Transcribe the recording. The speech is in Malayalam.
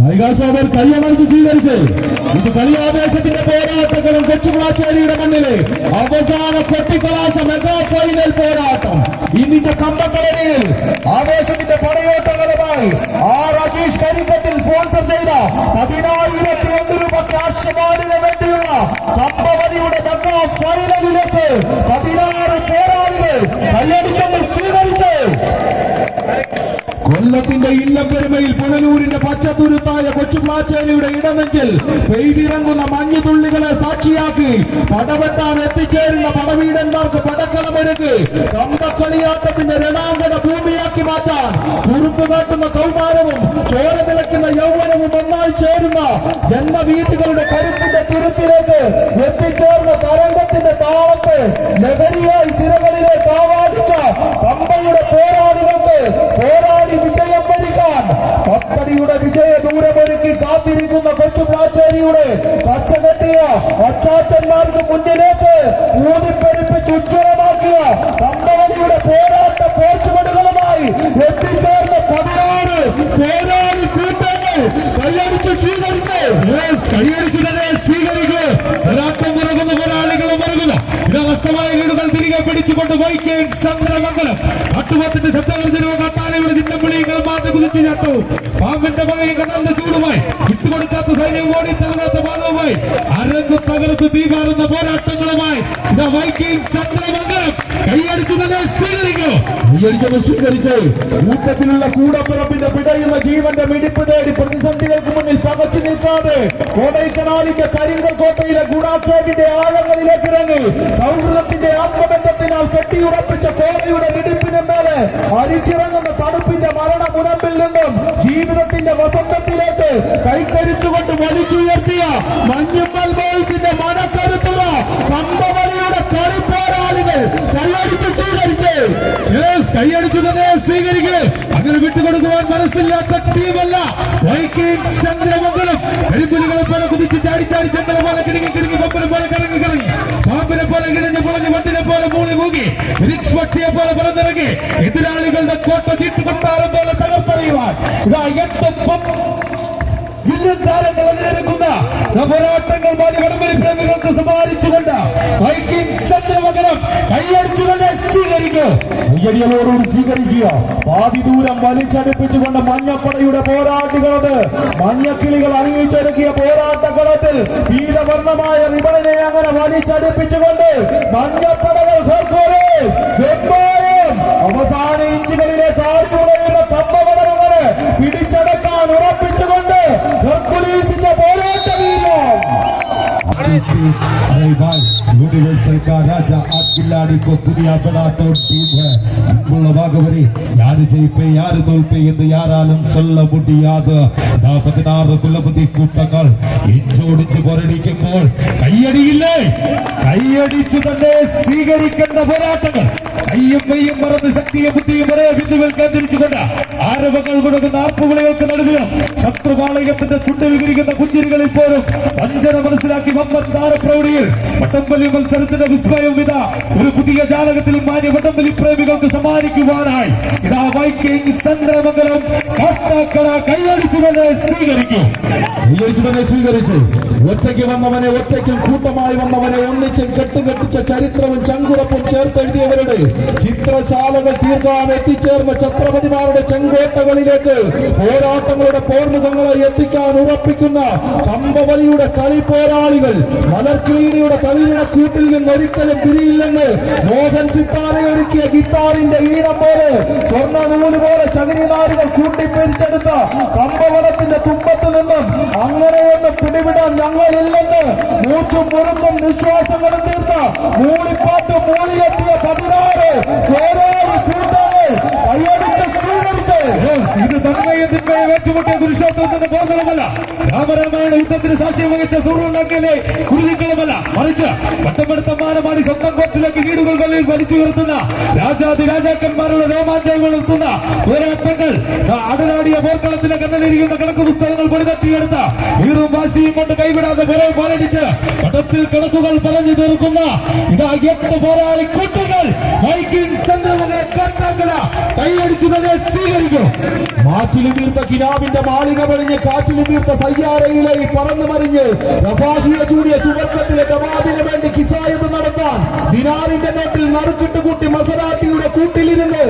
കൈകാസ്വാദർ കയ്യമറിച്ച് സ്വീകരിച്ച് ഇത് കളിയാവേശത്തിന്റെ പോരാട്ടങ്ങളും കൊച്ചുകുളാച്ചേരിയുടെ മണ്ണിൽ അവസാന കൊട്ടിക്കലാശ മെഗാ ഫൈനൽ പോരാട്ടം. ഇതിന്റെ കമ്പക്കളരിയിൽ ആവേശത്തിന്റെ പടയോട്ടങ്ങളുമായി ആ രാജേഷ് കരിക്കത്തിൽ സ്പോൺസർ ചെയ്ത പതിനായിരത്തി ഒന്ന് രൂപ ക്യാഷ് വേണ്ടിയുള്ള കമ്പവലിയുടെ മെഗാ ഫൈനലിലേക്ക് പതിനാറ് പോരാളികൾ സ്വീകരിച്ച് കൊല്ലത്തിന്റെ ഇല്ലം പെരുമയിൽ പുനലൂരിന്റെ പച്ചത്തുരുത്തായ കൊച്ചുപ്ലാച്ചേരിയുടെ ഇടനെഞ്ചിൽ പെയ്തിറങ്ങുന്ന മഞ്ഞുതുള്ളികളെ സാക്ഷിയാക്കി പടവെട്ടാൻ എത്തിച്ചേരുന്ന പടവീടന്മാർക്ക് പടക്കളമൊരുക്ക് കമ്പക്കളിയാട്ടത്തിന്റെ രണാങ്കട ഭൂമിയാക്കി മാറ്റാൻ കുറുപ്പ് കാട്ടുന്ന കൗമാരവും ചോര തിളയ്ക്കുന്ന യൗവനവും ഒന്നായി ചേരുന്ന ജന്മവീതികളുടെ കരുത്തിന്റെ തുരുത്തിലേക്ക് എത്തിച്ചേർന്ന തരംഗത്തിന്റെ താളത്തെ ലഹരിയായി സിരകളിലേക്ക് പോരാടി വിജയം വരിക്കാൻ. പത്തടിയുടെ വിജയ ദൂരമൊരുക്കി കാത്തിരിക്കുന്ന കൊച്ചു പ്ലാച്ചേരിയുടെ കച്ചകെട്ടിയ അച്ചാച്ചന്മാർക്ക് മുന്നിലേക്ക് ഊതിപ്പെരുപ്പിച്ച് ഉജ്ജ്വലമാക്കിയ തമ്പാടിയുടെ പോരാട്ട പോർച്ചുമടുകളുമായി എത്തിച്ചേർന്ന പതിനാറ് പോരാളി കൂട്ടങ്ങൾ. കൈയടിച്ച് സ്വീകരിച്ച്. Yes, കൈയടിച്ച് തന്നെ സ്വീകരിക്കുക. പോരാട്ടം മുറകുന്ന പോരാളികൾ മുറകുക ഇതവസ്ഥമായ വീടുകൾ തിരികെ പിടിച്ചുകൊണ്ട് വൈകേ ചന്ദ്രമംഗലം. കാട്ടുപോത്തിന്റെ കുതിച്ചു ചാട്ടു പാമ്പിന്റെ മകയെ കടന്ന ചൂടുമായി. വിട്ടുകൊടുക്കാത്ത സൈന്യം ഓടി തകർത്ത ബാലവുമായി അരങ്ങ് തകർത്ത് തീപാറുന്ന പോരാട്ടങ്ങളുമായി. ഇതാ വൈക്കേ ചന്ദ്രമംഗലം. കൈയടിച്ചു തന്നെ സ്വീകരിക്കൂ കൈയടിച്ചത് സ്വീകരിച്ച് കൂട്ടത്തിലുള്ള കൂടപ്പിറപ്പിന്റെ പിടയുന്ന ജീവന്റെ മിടിപ്പ് തേടി പ്രതിസന്ധികൾക്ക് മുന്നിൽ പകച്ചു നിൽക്കാതെ കോടൈക്കനാലിന്റെ കരിങ്കൽ കോട്ടയിലെ ഗുണാക്ഷേപിന്റെ ആഴങ്ങളിലേക്ക് ഇറങ്ങി. സൗഹൃദത്തിന്റെ ആത്മബന്ധത്തിനാൽ കെട്ടിയുറപ്പിച്ച കോടയുടെ മിടിപ്പിന് മേലെ അരിച്ചിറങ്ങുന്ന തണുപ്പിന്റെ മരണ മുനമ്പിൽ നിന്നും ജീവിതത്തിന്റെ വസന്തത്തിലേക്ക് കൈക്കരുത്തുകൊണ്ട് വലിച്ചുയർത്തിയ മഞ്ഞുമ്മൽ ബോയ്സിന്റെ മനക്കരുത്തുള്ള കമ്പവലയുടെ കളിപ്പോരാളികൾ കൈയടിച്ച് സ്വീകരിച്ച്. കൈയടിച്ചു തന്നെ സ്വീകരിക്കുക അങ്ങനെ വിട്ടുകൊടുക്കുവാൻ മനസ്സില്ലാത്ത ടീമല്ല. വൈക്കിംഗ് ചന്ദ്രമംഗലം. കരിമ്പുലികളെ പോലെ കുതിച്ച് ചാടി ചാടി ചന്ദ്ര പോലെ കിടുങ്ങി കിടുങ്ങി പപ്പനെ പോലെ കറങ്ങി കറങ്ങി. പാമ്പിനെ പോലെ കിടഞ്ഞ് പൊളഞ്ഞ് വട്ടിനെ പോലെ മൂളി മൂങ്ങി റിക്സ് വട്ടിയെ പോലെ പറന്നിറങ്ങി എതിരാളികളുടെ കോട്ട ചീട്ട് കൊട്ടാരം പോലെ തകർത്തറിയുവാൻ ഇതാ എട്ടൊപ്പം വില്യൻ താരങ്ങൾ അണിനിരക്കുന്ന പോരാട്ടങ്ങൾ വടംവലി പ്രേമികൾക്ക് സമ്മാനിച്ചുകൊണ്ട് വൈക്കിംഗ് ചന്ദ്രമകരം കൈയടിച്ചുകൊണ്ട് സ്വീകരിക്കുക കയ്യടികളോടുകൂടി സ്വീകരിക്കുക. പാതി ദൂരം വലിച്ചടുപ്പിച്ചുകൊണ്ട് മഞ്ഞപ്പടയുടെ പോരാട്ടികളത് മഞ്ഞക്കിളികൾ അണിയിച്ചൊരുക്കിയ പോരാട്ടക്കളത്തിൽ പീതവർണമായ റിബണിനെ അങ്ങനെ വലിച്ചടുപ്പിച്ചുകൊണ്ട് മഞ്ഞപ്പടകൾ അവസാന अरे भाई यूनिवर्सल का राजा आज खिलाड़ी को दुनिया बनाता टीम है ഉള്ളതാകുവരെ യാര് ജയിപ്പേ യാര് തോൽപ്പേ എന്ന് യാരാലും ചൊല്ല മുടിയാത് പതിനാറ് കുലപതി കൂട്ടങ്ങൾ ഇഞ്ചോടിച്ച് പോരടിക്കുമ്പോൾ കയ്യടിയില്ലേ കയ്യടിച്ചു തന്നെ സ്വീകരിക്കേണ്ട പോരാട്ടങ്ങൾ കയ്യും കയ്യും മറന്ന് ശക്തിയും ബുദ്ധിയും ഒരേ ബിന്ദുവിൽ കേന്ദ്രിച്ചുകൊണ്ട് ആരവങ്ങൾ കൊടുക്കുന്ന ആർപ്പുവിളികൾക്ക് നടുവിൽ ശത്രുപാളയത്തിന്റെ ചുണ്ടിൽ വിരിക്കുന്ന കുഞ്ഞിരികളിൽ പോലും വഞ്ചന മനസ്സിലാക്കി വമ്പൻ താരപ്രൗഢിയിൽ വട്ടംവലി മത്സരത്തിന്റെ വിസ്മയം ഇതാ. ഒരു പുതിയ ജാലകത്തിൽ മാന്യ വട്ടംവലി പ്രേമികൾക്ക് സമ്മാനിക്കുവാനായി ഇതാ വൈക്കിംഗ് ചന്ദ്രമംഗലം. കാട്ടാക്കട തന്നെ സ്വീകരിക്കും. കൈയടിച്ചു തന്നെ സ്വീകരിച്ച്. ഒറ്റയ്ക്ക് വന്നവനെ ഒറ്റയ്ക്കും കൂട്ടമായി വന്നവനെ ഒന്നിച്ചും കെട്ടുകെട്ടിച്ച ചരിത്രവും ചങ്കുറപ്പും ചേർത്തെഴുതിയവരുടെ ചിത്രശാലകൾ തീർക്കാൻ എത്തിച്ചേർന്ന ഛത്രപതിമാരുടെ ചെങ്കോട്ടകളിലേക്ക് പോരാട്ടങ്ങളുടെ പോർമുഖങ്ങളെ എത്തിക്കാൻ ഉറപ്പിക്കുന്ന കമ്പവലിയുടെ കളി പോരാളികൾ മലർക്കിളീനിയുടെ തളിരിണ കൂട്ടിൽ നിന്ന് ഒരിക്കലും പിരിയില്ലെന്ന് മോഹൻ സിത്താരെ ഒരുക്കിയ ഗിത്താറിന്റെ ഈണം പോലെ സ്വർണ നൂൽ പോലെ ചകിരിനാരുകൾ കൂട്ടിപ്പിരിച്ചെടുത്ത കമ്പവലത്തിന്റെ തുമ്പത്ത് നിന്നും അങ്ങനെയൊന്ന് പിടിവിടാൻ ഞങ്ങളില്ലെന്ന് മൂച്ചും മുറുക്കും നിശ്വാസങ്ങളും തീർത്ത മൂളിപ്പാട്ട് മൂളിയെത്തിയ പതിനാറ് പോരാളി കൂട്ടങ്ങൾ തിന്മയും ഏറ്റുമുട്ടിയ കുരുക്ഷേത്രത്തിന്റെ പോർക്കളമല്ല. രാമരാമായണ യുദ്ധത്തിന് സാക്ഷ്യം വഹിച്ച സൂര്യലങ്കയിലെ കുരുതിക്കളമല്ല മറിച്ച് പട്ടമെടുത്ത മാനമാടി സ്വന്തം കോട്ടിലേക്ക് വീടുകൾ കളിൽ വലിച്ചു രാജാതി രാജാക്കന്മാരുടെ രോമാഞ്ചം ഉയർത്തുന്ന പോരാട്ടങ്ങൾ അടനാടിയ പോർക്കളത്തിലെ കണ്ണലിരിക്കുന്ന കണക്ക് പൊടിതട്ടിയെടുത്ത വീറും വാശിയും കൊണ്ട് കൈവിടാതെ വരെ പോരടിച്ച് പടത്തിൽ കണക്കുകൾ പറഞ്ഞു തീർക്കുന്ന ഇതാ എട്ട് പോരാളി കുട്ടികൾ. വൈക്കിംഗ് ചന്ദ്രമനെ കർത്താക്കട. കൈയടിച്ചു തന്നെ സ്വീകരിക്കും. മാറ്റിലും തീർത്ത കിനാവിന്റെ മാളിക പണിഞ്ഞ് കാറ്റിലും തീർത്ത സയ്യാരയിലെ പറന്നു മറിഞ്ഞ് റഫാജിയെ ചൂടിയ സുവർഗത്തിലെ ജവാബിന് വേണ്ടി കിസായത് നടത്താൻ ദിനാറിന്റെ നോട്ടിൽ നറുക്കിട്ട് കൂട്ടി മസറാട്ടിയുടെ കൂട്ടിലിരുന്ന്